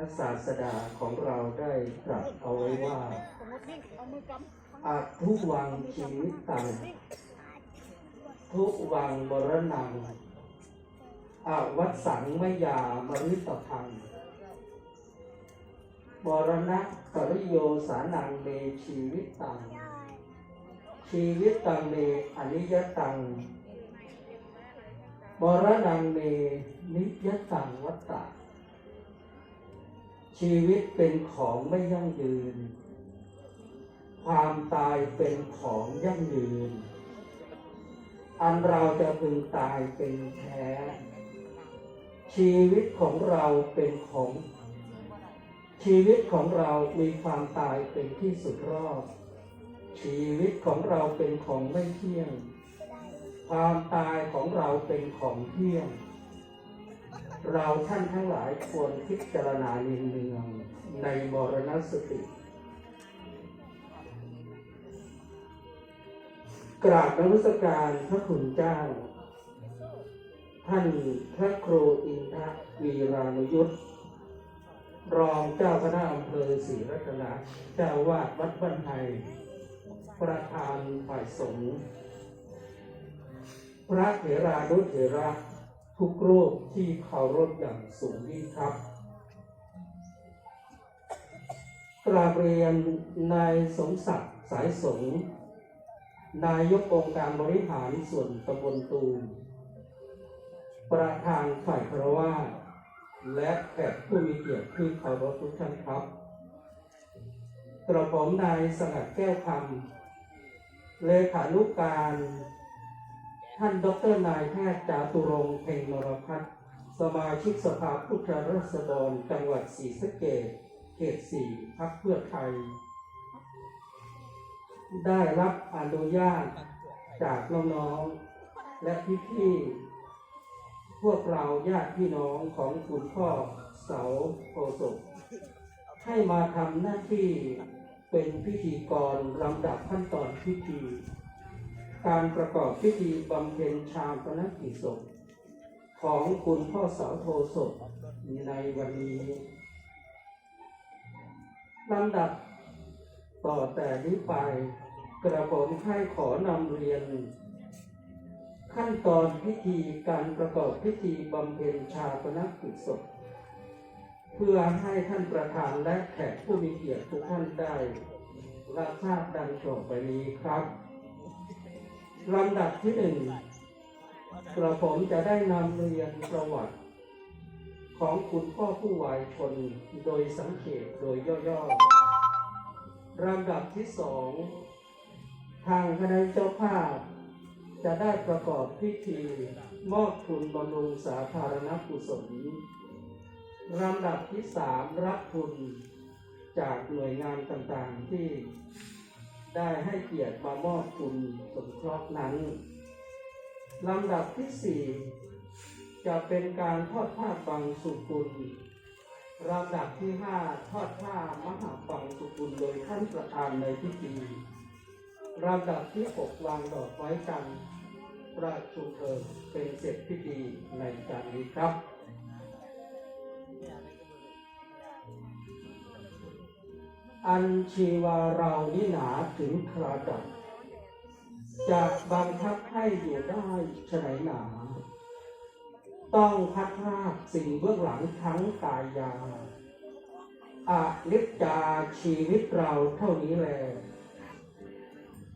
พระศาสดาของเราได้ตรัสเอาไว้ว่าอาทุวังชีวิตตังทุวังมรณังอวัตสังมยามริตพังมรณะปริโยสานังเมชีวิตตัง ชีวิตตังเมอนิยตังมรณังเมนิยตังวัตตะ ชีวิตเป็นของไม่ยั่งยืน ความตายเป็นของยั่งยืน อันเราจะพึงตายเป็นแท้ ชีวิตของเราเป็นของ ชีวิตของเรามีความตายเป็นที่สุดรอบ ชีวิตของเราเป็นของไม่เที่ยง ความตายของเราเป็นของเที่ยง เราท่านทั้งหลายควรพิจารณาเนืองในมรณสติ กราบนมัสการพระคุณเจ้า ท่านพระครูอินทรวีรานุยุทธรองเจ้าคณะอำเภอศรีรัตนะเจ้าวาดวัดบ้านไทย ประธานฝ่ายสงฆ์พระเถรานุเถระ ทุกรูปที่เคารพอย่างสูงยิ่งครับ กราบเรียนนายสมศักดิ์สายสงนายกองค์การบริหารส่วนตำบลตูมประธานฝ่ายคารวาและแขกผู้มีเกียรติที่เคารพทุกท่านครับ กระผมนายสงัดแก้วคำเลขานุการ ท่านดรนายแพทย์จาตุรงค์เพ็งนรพัฒน์สมาชิกสภาผู้แทนราษฎรจังหวัดศรีสะเกษเขตสี่พักเพื่อไทย ได้รับอนุญาตจากน้องๆและพี่ๆพวกเราญาติพี่น้องของคุณพ่อเสาโอสกให้มาทำหน้าที่เป็นพิธีกรลำดับขั้นตอนพิธี การประกอบพิธีบำเพ็ญชาปนกิจศพของคุณพ่อเสาโทศพในวันนี้ลำดับต่อแต่นี้ไปกระผมให้ขอนำเรียน ขั้นตอนพิธีการประกอบพิธีบำเพ็ญชาปนกิจศพเพื่อให้ท่านประธานและแขกผู้มีเกียรติทุกท่านได้รับทราบดังต่อไปนี้ครับ ลำดับที่หนึ่งกระผมจะได้นำเรียนประวัติ ของคุณพ่อผู้วายชนโดยสังเกตโดยย่อๆลำดับที่สองทางคณะเจ้าภาพ จะได้ประกอบพิธี มอบทุนบำรุงสาธารณกุศลลำดับที่สามรับทุนจากหน่วยงานต่างๆที่ ได้ให้เกียรติมามอบทุนสงเคราะห์นั้นลำดับที่สี่จะเป็นการทอดผ้าบังสุกุลลำดับที่ห้าทอดผ้ามหาบังสุกุลโดยท่านประธานในพิธีลำดับที่หกวางดอกไว้กันประชุมเพลิงเป็นเสร็จพิธีในการนี้ครับ อันชีวาเรานิหนาถึงคราดับจากบังคับให้อยู่ได้ฉไหนหนา ต้องพัดพาสิ่งเบื้องหลังทั้งกายยาอาลิจาชีวิตเราเท่านี้แล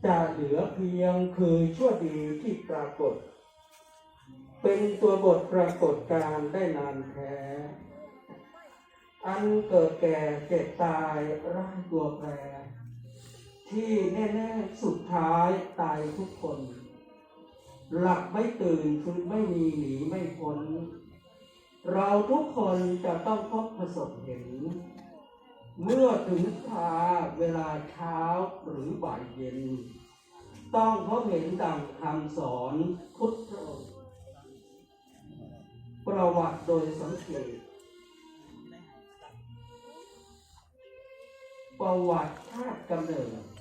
จะเหลือเพียงคือชั่วดีที่ปรากฏ เป็นตัวบทปรากฏการได้นานแท้ อันเกิดแก่เจ็บตายร่างตัวแปร ที่แน่ๆสุดท้ายตายทุกคน หลับไม่ตื่นฟื้นไม่มีหนีไม่พ้น เราทุกคนจะต้องพบประสบเห็น เมื่อถึงคาเวลาเช้าหรือบ่ายเย็น ต้องพบเห็นดังคำสอนพุทธประวัติโดยสังเกต ประวัติชาติกำเนิด